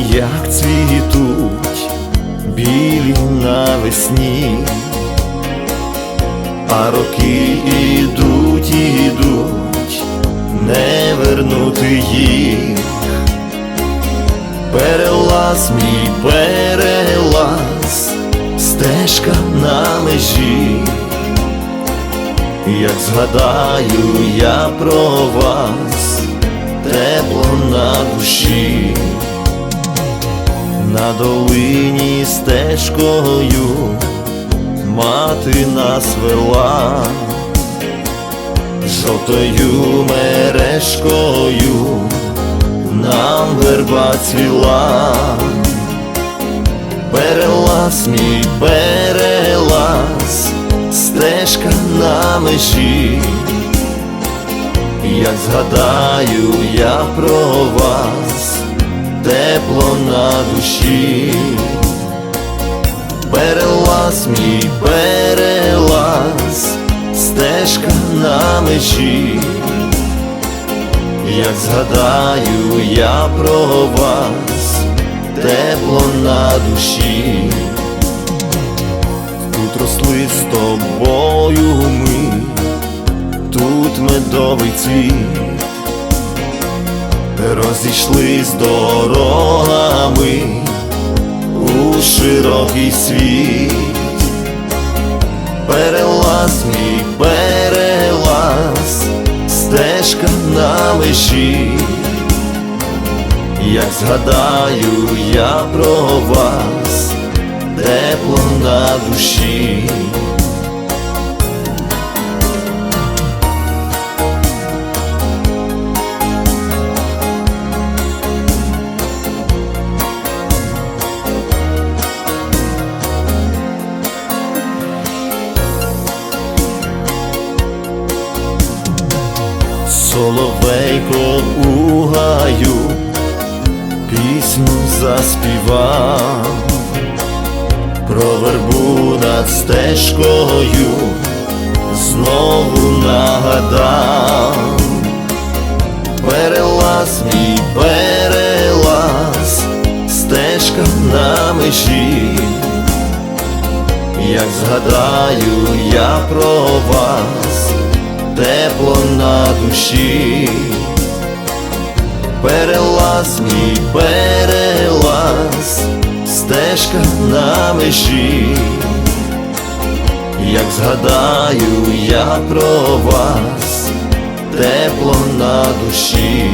як цвітуть, білі навесні, а роки ідуть, ідуть, не вернути їх. Перелаз мій перелаз, стежка на межі, як згадаю я про вас, тепло на душі, долині стежкою мати нас вела, жовтою мережкою нам верба цвіла, перелаз мій перелаз, стежка на межі, як згадаю я про вас, тепло на душі, перелаз мій перелаз, стежка на межі. Як згадаю я про вас, тепло на душі, тут росли з тобою ми, тут медовий цвіт, розійшлись дорогами у широкий світ, перелаз мій перелаз стежка на межі, як згадаю я про вас, тепло на душі. Соловейко у гаю пісню заспівав, про вербу над стежкою знову нагадав, перелаз мій перелаз, стежка на межі, як згадаю я про вас тепло на душі, перелаз мій перелаз, стежка на межі, як згадаю я про вас, тепло на душі,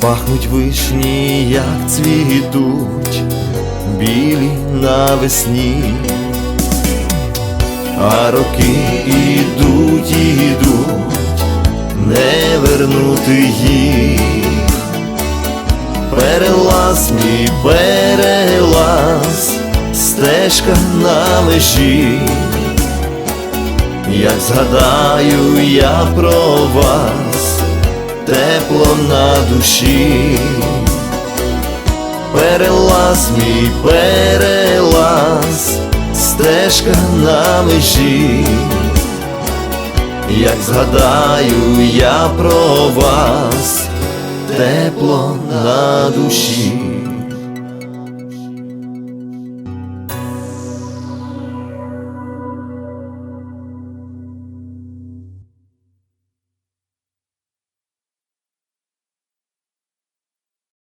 пахнуть вишні, як цвітуть, білі навесні а роки ідуть, ідуть, не вернути їх. Перелаз мій перелаз, стежка на межі, як згадаю я про вас, тепло на душі, перелаз мій перелаз стежка на межі, як згадаю я про вас, тепло на душі.